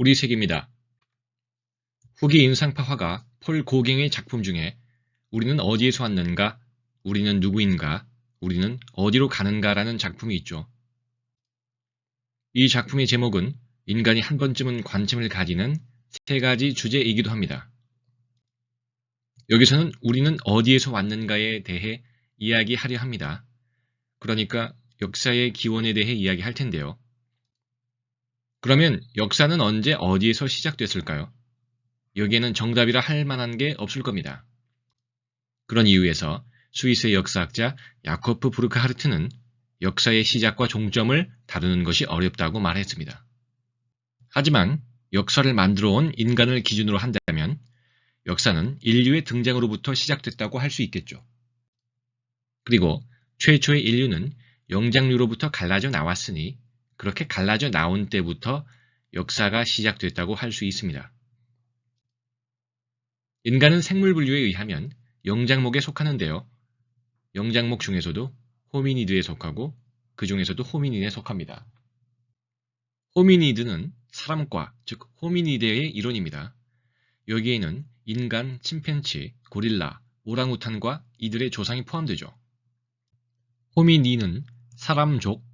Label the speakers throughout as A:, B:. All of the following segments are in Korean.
A: 우리 세계입니다. 후기 인상파 화가 폴 고갱의 작품 중에 우리는 어디에서 왔는가, 우리는 누구인가, 우리는 어디로 가는가라는 작품이 있죠. 이 작품의 제목은 인간이 한 번쯤은 관심을 가지는 세 가지 주제이기도 합니다. 여기서는 우리는 어디에서 왔는가에 대해 이야기하려 합니다. 그러니까 역사의 기원에 대해 이야기할 텐데요. 그러면 역사는 언제 어디에서 시작됐을까요? 여기에는 정답이라 할 만한 게 없을 겁니다. 그런 이유에서 스위스의 역사학자 야코프 브루크하르트는 역사의 시작과 종점을 다루는 것이 어렵다고 말했습니다. 하지만 역사를 만들어 온 인간을 기준으로 한다면 역사는 인류의 등장으로부터 시작됐다고 할 수 있겠죠. 그리고 최초의 인류는 영장류로부터 갈라져 나왔으니 그렇게 갈라져 나온 때부터 역사가 시작됐다고 할 수 있습니다. 인간은 생물 분류에 의하면 영장목에 속하는데요. 영장목 중에서도 호미니드에 속하고 그 중에서도 호미닌에 속합니다. 호미니드는 사람과 즉 호미니드의 이론입니다. 여기에는 인간, 침팬치, 고릴라, 오랑우탄과 이들의 조상이 포함되죠. 호미니는 사람족, 즉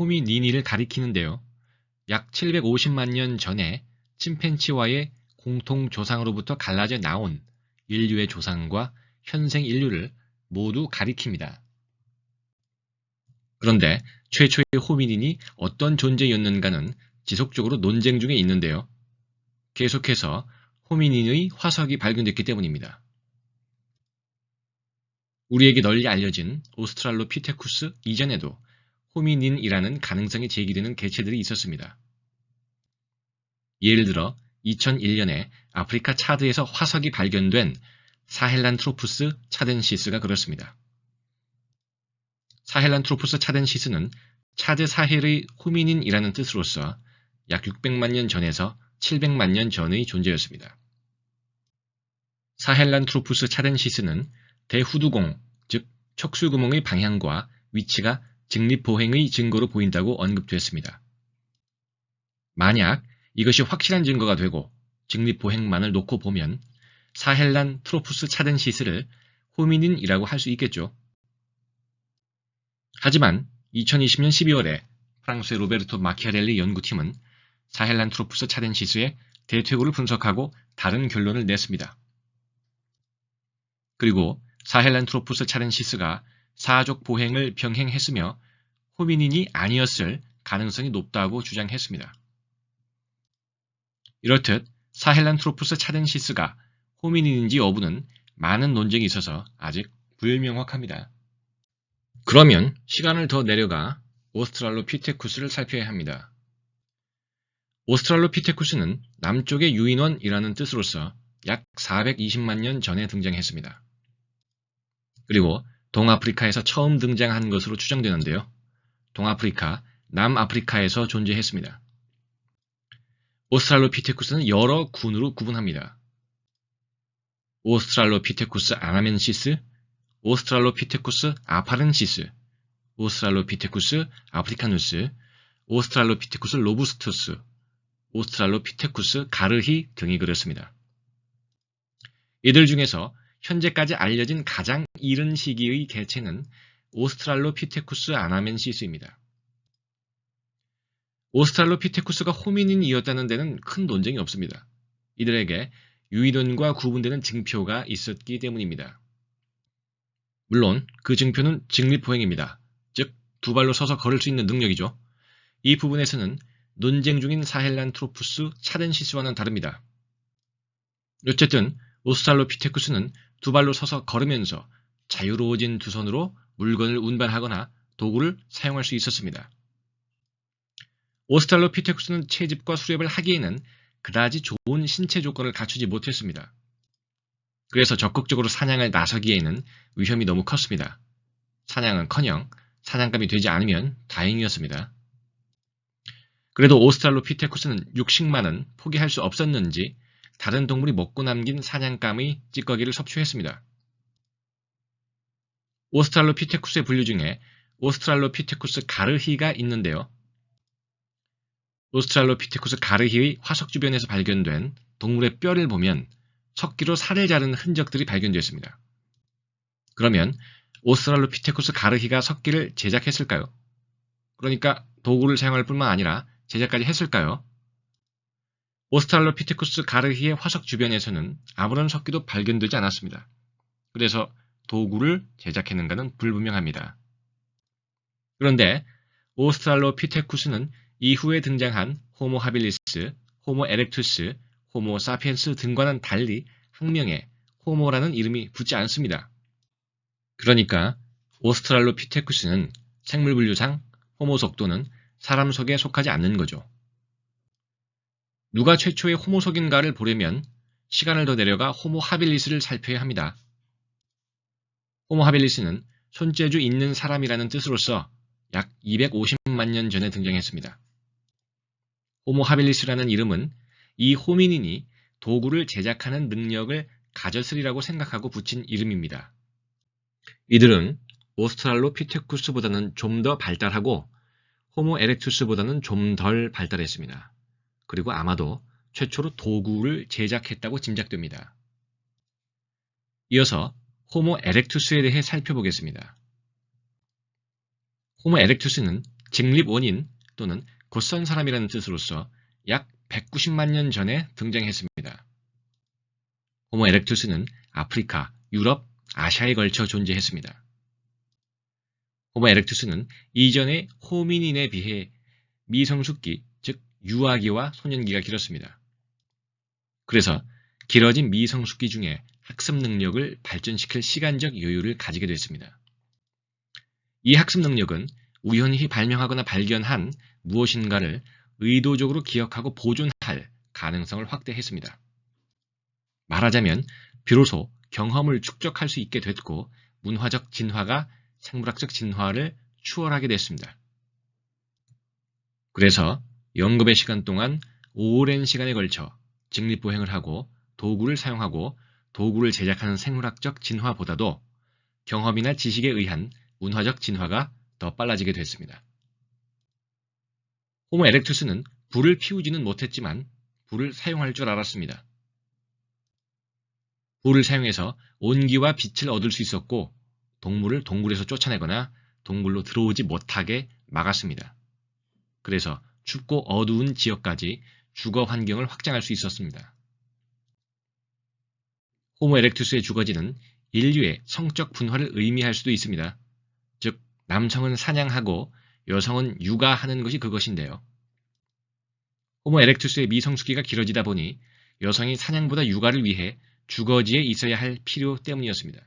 A: 호미니니를 가리키는데요. 약 750만 년 전에 침팬치와의 공통 조상으로부터 갈라져 나온 인류의 조상과 현생 인류를 모두 가리킵니다. 그런데 최초의 호미닌이 어떤 존재였는가는 지속적으로 논쟁 중에 있는데요. 계속해서 호미닌의 화석이 발견됐기 때문입니다. 우리에게 널리 알려진 오스트랄로피테쿠스 이전에도 호미닌이라는 가능성이 제기되는 개체들이 있었습니다. 예를 들어 2001년에 아프리카 차드에서 화석이 발견된 사헬란트로푸스 차덴시스가 그렇습니다. 사헬란트로푸스 차덴시스는 차드 사헬의 호미닌이라는 뜻으로서 약 600만 년 전에서 700만 년 전의 존재였습니다. 사헬란트로푸스 차덴시스는 대후두공, 즉 척수구멍의 방향과 위치가 직립보행의 증거로 보인다고 언급됐습니다. 만약 이것이 확실한 증거가 되고 직립보행만을 놓고 보면 사헬란 트로푸스 차덴시스를 호미닌이라고 할 수 있겠죠. 하지만 2020년 12월에 프랑스의 로베르토 마키아렐리 연구팀은 사헬란 트로푸스 차덴시스의 대퇴구를 분석하고 다른 결론을 냈습니다. 그리고 사헬란 트로푸스 차덴시스가 사족 보행을 병행했으며 호미닌이 아니었을 가능성이 높다고 주장했습니다. 이렇듯 사헬란트로푸스 차덴시스가 호미닌인지 여부는 많은 논쟁이 있어서 아직 불명확합니다. 그러면 시간을 더 내려가 오스트랄로피테쿠스를 살펴야 합니다. 오스트랄로피테쿠스는 남쪽의 유인원이라는 뜻으로서 약 420만 년 전에 등장했습니다. 그리고 동아프리카에서 처음 등장한 것으로 추정되는데요. 동아프리카, 남아프리카에서 존재했습니다. 오스트랄로피테쿠스는 여러 군으로 구분합니다. 오스트랄로피테쿠스 아나멘시스, 오스트랄로피테쿠스 아파렌시스, 오스트랄로피테쿠스 아프리카누스, 오스트랄로피테쿠스 로부스투스, 오스트랄로피테쿠스 가르히 등이 그렇습니다. 이들 중에서 현재까지 알려진 가장 이른 시기의 개체는 오스트랄로피테쿠스 아나멘시스입니다. 오스트랄로피테쿠스가 호미닌이었다는 데는 큰 논쟁이 없습니다. 이들에게 유인원과 구분되는 증표가 있었기 때문입니다. 물론 그 증표는 직립보행입니다. 즉, 두 발로 서서 걸을 수 있는 능력이죠. 이 부분에서는 논쟁 중인 사헬란트로푸스 차덴시스와는 다릅니다. 어쨌든 오스트랄로피테쿠스는 두 발로 서서 걸으면서 자유로워진 두 손으로 물건을 운반하거나 도구를 사용할 수 있었습니다. 오스트랄로피테쿠스는 채집과 수렵을 하기에는 그다지 좋은 신체 조건을 갖추지 못했습니다. 그래서 적극적으로 사냥을 나서기에는 위험이 너무 컸습니다. 사냥은커녕 사냥감이 되지 않으면 다행이었습니다. 그래도 오스트랄로피테쿠스는 육식만은 포기할 수 없었는지 다른 동물이 먹고 남긴 사냥감의 찌꺼기를 섭취했습니다. 오스트랄로피테쿠스의 분류 중에 오스트랄로피테쿠스 가르히가 있는데요. 오스트랄로피테쿠스 가르히의 화석 주변에서 발견된 동물의 뼈를 보면 석기로 살을 자른 흔적들이 발견되었습니다. 그러면 오스트랄로피테쿠스 가르히가 석기를 제작했을까요? 그러니까 도구를 사용할 뿐만 아니라 제작까지 했을까요? 오스트랄로피테쿠스 가르히의 화석 주변에서는 아무런 석기도 발견되지 않았습니다. 그래서 도구를 제작했는가는 불분명합니다. 그런데 오스트랄로피테쿠스는 이후에 등장한 호모 하빌리스, 호모 에렉투스, 호모 사피엔스 등과는 달리 학명에 호모라는 이름이 붙지 않습니다. 그러니까 오스트랄로피테쿠스는 생물 분류상 호모속 또는 사람 속에 속하지 않는 거죠. 누가 최초의 호모속인가를 보려면 시간을 더 내려가 호모 하빌리스를 살펴야 합니다. 호모 하빌리스는 손재주 있는 사람이라는 뜻으로서 약 250만 년 전에 등장했습니다. 호모 하빌리스라는 이름은 이 호미닌이 도구를 제작하는 능력을 가졌으리라고 생각하고 붙인 이름입니다. 이들은 오스트랄로피테쿠스보다는 좀 더 발달하고 호모 에렉투스보다는 좀 덜 발달했습니다. 그리고 아마도 최초로 도구를 제작했다고 짐작됩니다. 이어서 호모 에렉투스에 대해 살펴보겠습니다. 호모 에렉투스는 직립 원인 또는 곧선 사람이라는 뜻으로서 약 190만 년 전에 등장했습니다. 호모 에렉투스는 아프리카, 유럽, 아시아에 걸쳐 존재했습니다. 호모 에렉투스는 이전의 호미닌에 비해 미성숙기, 즉 유아기와 소년기가 길었습니다. 그래서 길어진 미성숙기 중에 학습 능력을 발전시킬 시간적 여유를 가지게 됐습니다. 이 학습 능력은 우연히 발명하거나 발견한 무엇인가를 의도적으로 기억하고 보존할 가능성을 확대했습니다. 말하자면 비로소 경험을 축적할 수 있게 됐고 문화적 진화가 생물학적 진화를 추월하게 됐습니다. 그래서 연급의 시간 동안 오랜 시간에 걸쳐 직립보행을 하고 도구를 사용하고 도구를 제작하는 생물학적 진화보다도 경험이나 지식에 의한 문화적 진화가 더 빨라지게 됐습니다. 호모 에렉투스는 불을 피우지는 못했지만 불을 사용할 줄 알았습니다. 불을 사용해서 온기와 빛을 얻을 수 있었고 동물을 동굴에서 쫓아내거나 동굴로 들어오지 못하게 막았습니다. 그래서 춥고 어두운 지역까지 주거 환경을 확장할 수 있었습니다. 호모 에렉투스의 주거지는 인류의 성적 분화를 의미할 수도 있습니다. 즉, 남성은 사냥하고 여성은 육아하는 것이 그것인데요. 호모 에렉투스의 미성숙기가 길어지다 보니 여성이 사냥보다 육아를 위해 주거지에 있어야 할 필요 때문이었습니다.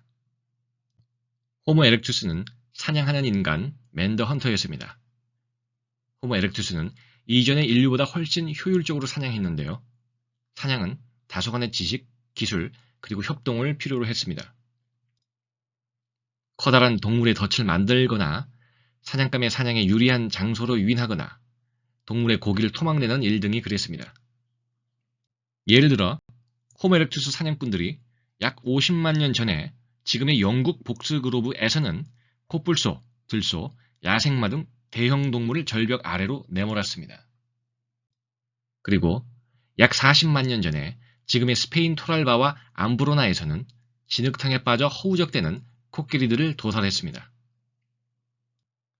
A: 호모 에렉투스는 사냥하는 인간, 맨더 헌터였습니다. 호모 에렉투스는 이전의 인류보다 훨씬 효율적으로 사냥했는데요. 사냥은 다소간의 지식, 기술, 그리고 협동을 필요로 했습니다. 커다란 동물의 덫을 만들거나 사냥감의 사냥에 유리한 장소로 유인하거나 동물의 고기를 토막내는 일 등이 그랬습니다. 예를 들어 호메렉투스 사냥꾼들이 약 50만 년 전에 지금의 영국 복스그로브에서는 코뿔소, 들소, 야생마 등 대형 동물을 절벽 아래로 내몰았습니다. 그리고 약 40만 년 전에 지금의 스페인 토랄바와 암브로나에서는 진흙탕에 빠져 허우적대는 코끼리들을 도살했습니다.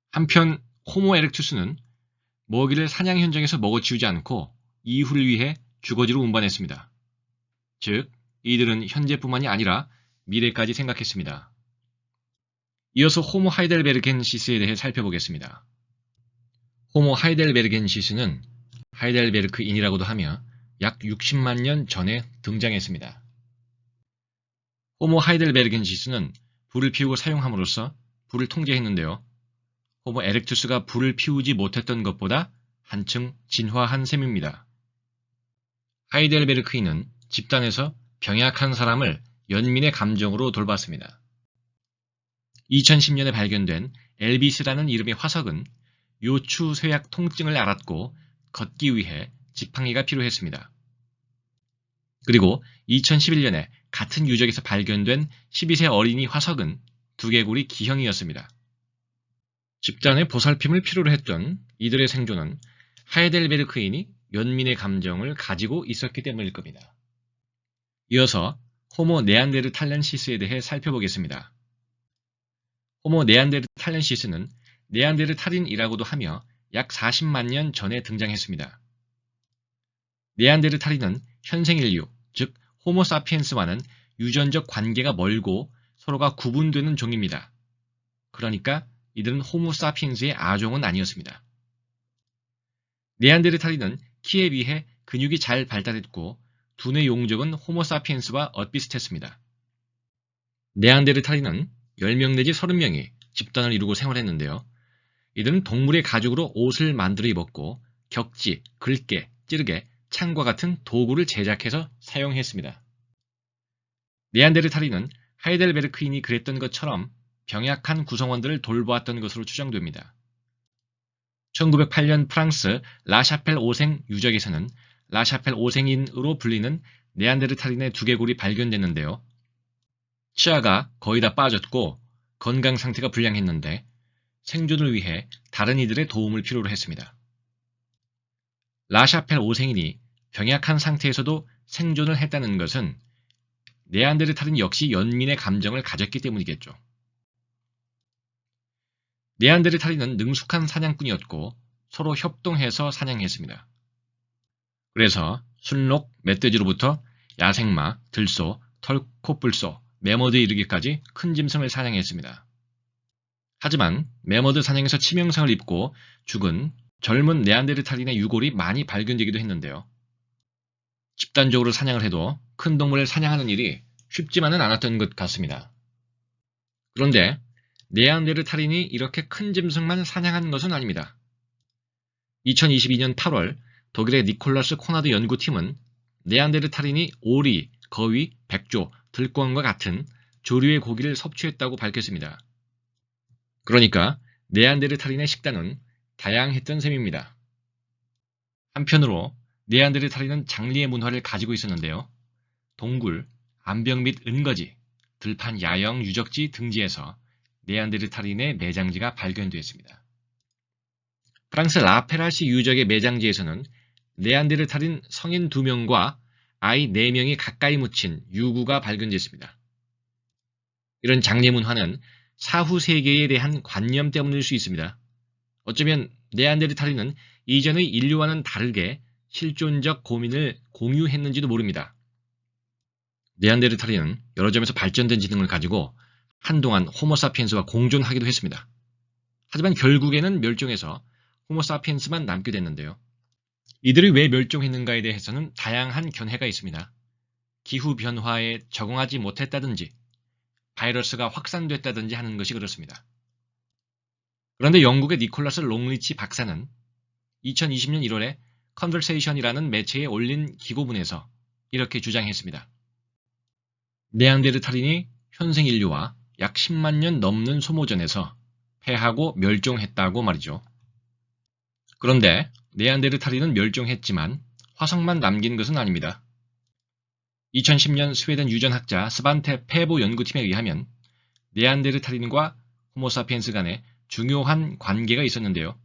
A: 한편 호모 에렉투스는 먹이를 사냥 현장에서 먹어치우지 않고 이후를 위해 주거지로 운반했습니다. 즉, 이들은 현재뿐만이 아니라 미래까지 생각했습니다. 이어서 호모 하이델베르겐시스에 대해 살펴보겠습니다. 호모 하이델베르겐시스는 하이델베르크인이라고도 하며 약 60만 년 전에 등장했습니다. 호모 하이델베르겐시스는 불을 피우고 사용함으로써 불을 통제했는데요. 호모 에렉투스가 불을 피우지 못했던 것보다 한층 진화한 셈입니다. 하이델베르크인은 집단에서 병약한 사람을 연민의 감정으로 돌봤습니다. 2010년에 발견된 엘비스라는 이름의 화석은 요추 쇠약 통증을 알았고 걷기 위해 지팡이가 필요했습니다. 그리고 2011년에 같은 유적에서 발견된 12세 어린이 화석은 두개골이 기형이었습니다. 집단의 보살핌을 필요로 했던 이들의 생존은 하이델베르크인이 연민의 감정을 가지고 있었기 때문일 겁니다. 이어서 호모 네안데르탈렌시스에 대해 살펴보겠습니다. 호모 네안데르탈렌시스는 네안데르탈인이라고도 하며 약 40만 년 전에 등장했습니다. 네안데르탈인은 현생 인류, 즉 호모사피엔스와는 유전적 관계가 멀고 서로가 구분되는 종입니다. 그러니까 이들은 호모사피엔스의 아종은 아니었습니다. 네안데르탈인은 키에 비해 근육이 잘 발달했고 두뇌 용적은 호모사피엔스와 엇비슷했습니다. 네안데르탈인은 10명 내지 30명이 집단을 이루고 생활했는데요. 이들은 동물의 가죽으로 옷을 만들어 입었고 격지, 글개, 찌르개, 창과 같은 도구를 제작해서 사용했습니다. 네안데르탈인은 하이델베르크인이 그랬던 것처럼 병약한 구성원들을 돌보았던 것으로 추정됩니다. 1908년 프랑스 라샤펠 오생 유적에서는 라샤펠 오생인으로 불리는 네안데르탈인의 두개골이 발견됐는데요. 치아가 거의 다 빠졌고 건강 상태가 불량했는데 생존을 위해 다른 이들의 도움을 필요로 했습니다. 라샤펠 오생인이 병약한 상태에서도 생존을 했다는 것은 네안데르탈인 역시 연민의 감정을 가졌기 때문이겠죠. 네안데르탈인은 능숙한 사냥꾼이었고 서로 협동해서 사냥했습니다. 그래서 순록, 멧돼지로부터 야생마, 들소, 털코뿔소, 매머드에 이르기까지 큰 짐승을 사냥했습니다. 하지만 매머드 사냥에서 치명상을 입고 죽은 젊은 네안데르탈인의 유골이 많이 발견되기도 했는데요. 집단적으로 사냥을 해도 큰 동물을 사냥하는 일이 쉽지만은 않았던 것 같습니다. 그런데 네안데르탈인이 이렇게 큰 짐승만 사냥한 것은 아닙니다. 2022년 8월 독일의 니콜라스 코나드 연구팀은 네안데르탈인이 오리, 거위, 백조, 들권과 같은 조류의 고기를 섭취했다고 밝혔습니다. 그러니까 네안데르탈인의 식단은 다양했던 셈입니다. 한편으로 네안데르탈인은 장리의 문화를 가지고 있었는데요. 동굴, 암벽 및 은거지, 들판 야영 유적지 등지에서 네안데르탈인의 매장지가 발견되었습니다. 프랑스 라페라시 유적의 매장지에서는 네안데르탈인 성인 2명과 아이 4명이 가까이 묻힌 유구가 발견됐습니다. 이런 장례 문화는 사후 세계에 대한 관념 때문일 수 있습니다. 어쩌면 네안데르탈인은 이전의 인류와는 다르게 실존적 고민을 공유했는지도 모릅니다. 네안데르탈인은 여러 점에서 발전된 지능을 가지고 한동안 호모사피엔스와 공존하기도 했습니다. 하지만 결국에는 멸종해서 호모사피엔스만 남게 됐는데요. 이들이 왜 멸종했는가에 대해서는 다양한 견해가 있습니다. 기후 변화에 적응하지 못했다든지 바이러스가 확산됐다든지 하는 것이 그렇습니다. 그런데 영국의 니콜라스 롱리치 박사는 2020년 1월에 컨버세이션이라는 매체에 올린 기고문에서 이렇게 주장했습니다. 네안데르탈인이 현생 인류와 약 10만 년 넘는 소모전에서 패하고 멸종했다고 말이죠. 그런데 네안데르탈인은 멸종했지만 화석만 남긴 것은 아닙니다. 2010년 스웨덴 유전학자 스반테 페보 연구팀에 의하면 네안데르탈인과 호모사피엔스 간에 중요한 관계가 있었는데요.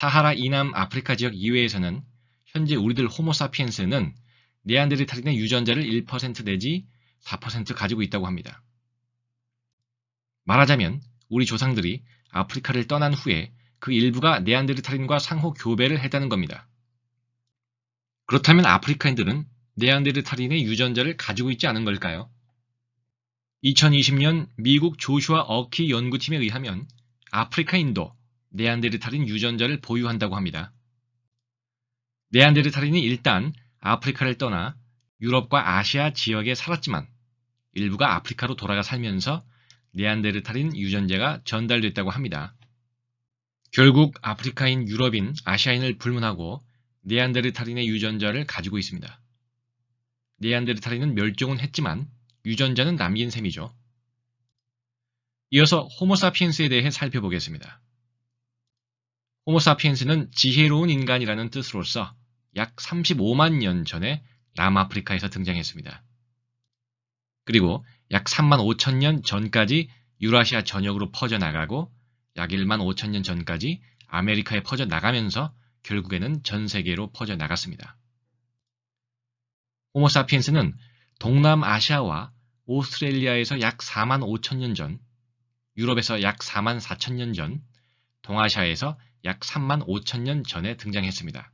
A: 사하라 이남 아프리카 지역 이외에서는 현재 우리들 호모사피엔스는 네안데르탈인의 유전자를 1% 내지 4% 가지고 있다고 합니다. 말하자면 우리 조상들이 아프리카를 떠난 후에 그 일부가 네안데르탈인과 상호 교배를 했다는 겁니다. 그렇다면 아프리카인들은 네안데르탈인의 유전자를 가지고 있지 않은 걸까요? 2020년 미국 조슈아 어키 연구팀에 의하면 아프리카인도 네안데르탈인 유전자를 보유한다고 합니다. 네안데르탈인이 일단 아프리카를 떠나 유럽과 아시아 지역에 살았지만 일부가 아프리카로 돌아가 살면서 네안데르탈인 유전자가 전달됐다고 합니다. 결국 아프리카인 유럽인 아시아인을 불문하고 네안데르탈인의 유전자를 가지고 있습니다. 네안데르탈인은 멸종은 했지만 유전자는 남긴 셈이죠. 이어서 호모사피엔스에 대해 살펴보겠습니다. 호모사피엔스는 지혜로운 인간이라는 뜻으로서 약 35만 년 전에 남아프리카에서 등장했습니다. 그리고 약 3만 5천 년 전까지 유라시아 전역으로 퍼져나가고 약 1만 5천 년 전까지 아메리카에 퍼져 나가면서 결국에는 전 세계로 퍼져 나갔습니다. 호모사피엔스는 동남아시아와 오스트레일리아에서 약 4만 5천 년 전, 유럽에서 약 4만 4천 년 전, 동아시아에서 약 3만 5천 년 전에 등장했습니다.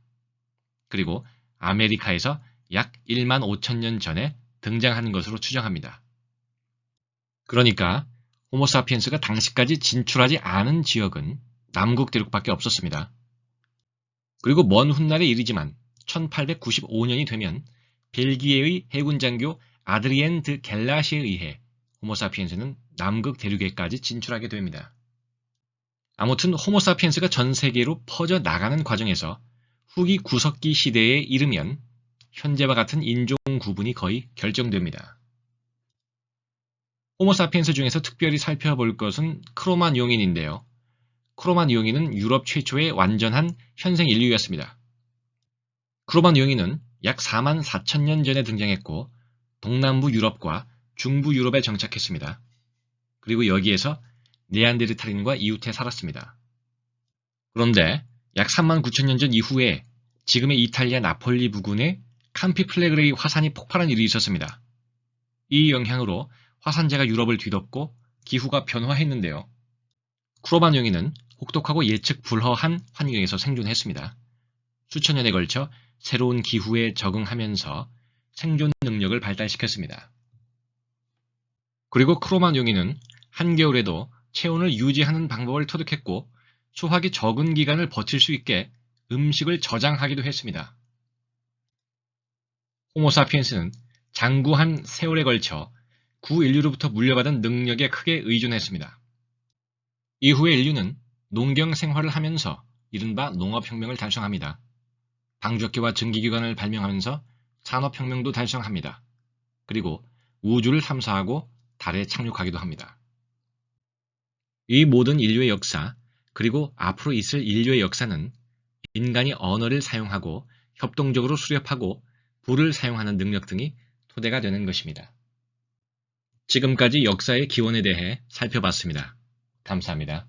A: 그리고 아메리카에서 약 1만 5천 년 전에 등장한 것으로 추정합니다. 그러니까 호모사피엔스가 당시까지 진출하지 않은 지역은 남극 대륙밖에 없었습니다. 그리고 먼 훗날에 이르지만 1895년이 되면 벨기에의 해군 장교 아드리엔 드 겔라시에 의해 호모사피엔스는 남극 대륙에까지 진출하게 됩니다. 아무튼 호모사피엔스가 전 세계로 퍼져 나가는 과정에서 후기 구석기 시대에 이르면 현재와 같은 인종 구분이 거의 결정됩니다. 호모사피엔스 중에서 특별히 살펴볼 것은 크로만 용인인데요. 크로만 용인은 유럽 최초의 완전한 현생 인류였습니다. 크로만 용인은 약 4만 4천 년 전에 등장했고 동남부 유럽과 중부 유럽에 정착했습니다. 그리고 여기에서 네안데르탈인과 이웃해 살았습니다. 그런데 약 3만 9천 년 전 이후에 지금의 이탈리아 나폴리 부근에 캄피 플레그레이 화산이 폭발한 일이 있었습니다. 이 영향으로 화산재가 유럽을 뒤덮고 기후가 변화했는데요. 크로반 용인은 혹독하고 예측 불허한 환경에서 생존했습니다. 수천 년에 걸쳐 새로운 기후에 적응하면서 생존 능력을 발달시켰습니다. 그리고 크로만 용인은 한겨울에도 체온을 유지하는 방법을 터득했고 수확이 적은 기간을 버틸 수 있게 음식을 저장하기도 했습니다. 호모사피엔스는 장구한 세월에 걸쳐 구인류로부터 물려받은 능력에 크게 의존했습니다. 이후에 인류는 농경 생활을 하면서 이른바 농업혁명을 달성합니다. 방적기와 증기기관을 발명하면서 산업혁명도 달성합니다. 그리고 우주를 탐사하고 달에 착륙하기도 합니다. 이 모든 인류의 역사, 그리고 앞으로 있을 인류의 역사는 인간이 언어를 사용하고 협동적으로 수렵하고 불을 사용하는 능력 등이 토대가 되는 것입니다. 지금까지 역사의 기원에 대해 살펴봤습니다. 감사합니다.